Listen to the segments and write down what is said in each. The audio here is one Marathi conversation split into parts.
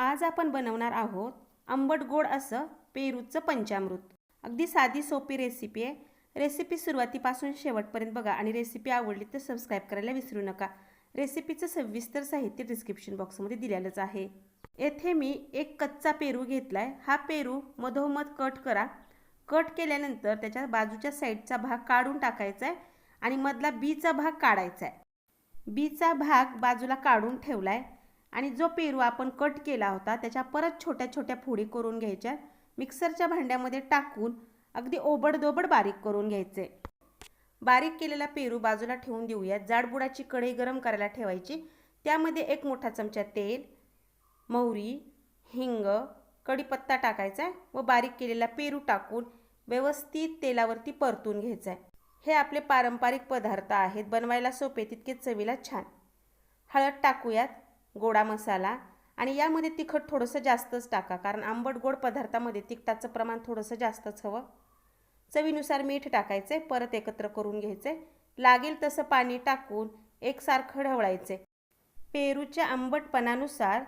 आज आपण बनवणार आहोत आंबट गोड असं पेरूचं पंचामृत. अगदी साधी सोपी रेसिपी आहे. रेसिपी सुरुवातीपासून शेवटपर्यंत बघा आणि रेसिपी आवडली तर सबस्क्राईब करायला विसरू नका. रेसिपीचं सविस्तर साहित्य डिस्क्रिप्शन बॉक्समध्ये दिलेलंच आहे. येथे मी एक कच्चा पेरू घेतला आहे हा पेरू मधोमध कट करा. कट केल्यानंतर त्याच्या बाजूच्या साईडचा भाग काढून टाकायचा आहे आणि मधला बीचा भाग काढायचा आहे बीचा भाग बाजूला काढून ठेवला आहे आणि जो पेरू आपण कट केला होता त्याच्या परत छोट्या छोट्या फोडी करून घ्यायच्या. मिक्सरच्या भांड्यामध्ये टाकून अगदी ओबडदोबड बारीक करून घ्यायचे. बारीक केलेला पेरू बाजूला ठेवून देऊया जाडबुडाची कढई गरम करायला ठेवायची. त्यामध्ये एक मोठा चमचा तेल मोहरी हिंग कढीपत्ता टाकायचा आहे व बारीक केलेला पेरू टाकून व्यवस्थित तेलावरती परतून घ्यायचं. आहे हे आपले पारंपरिक पदार्थ आहेत. बनवायला सोपे तितके चवीला छान. हळद टाकूयात. गोडा मसाला आणि यामध्ये तिखट थोडंसं जास्तच टाका कारण आंबट गोड पदार्थामध्ये तिखटाचं प्रमाण थोडंसं जास्तच हवं. चवीनुसार मीठ टाकायचे परत एकत्र करून घ्यायचे. लागेल तसं पाणी टाकून एकसारखं ढवळायचे. पेरूच्या आंबटपणानुसार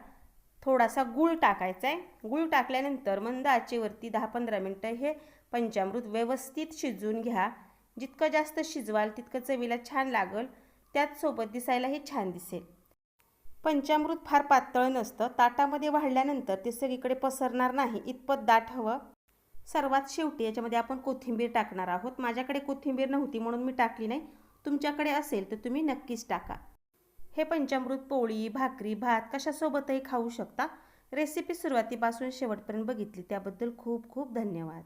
थोडासा गूळ टाकायचा आहे. गूळ टाकल्यानंतर मंद आचेवरती दहा पंधरा मिनटं हे पंचामृत व्यवस्थित शिजवून घ्या. जितकं जास्त शिजवाल तितकं चवीला छान लागल. त्याचसोबत दिसायलाही छान दिसेल. पंचामृत फार पातळ नसतं. ताटामध्ये वाढल्यानंतर ते सगळीकडे पसरणार नाही. इतपत दाट हवं. सर्वात शेवटी याच्यामध्ये आपण कोथिंबीर टाकणार आहोत. माझ्याकडे कोथिंबीर नव्हती म्हणून मी टाकली नाही. तुमच्याकडे असेल तर तुम्ही नक्कीच टाका. हे पंचामृत पोळी भाकरी भात कशासोबतही खाऊ शकता. रेसिपी सुरुवातीपासून शेवटपर्यंत बघितली. त्याबद्दल खूप खूप धन्यवाद.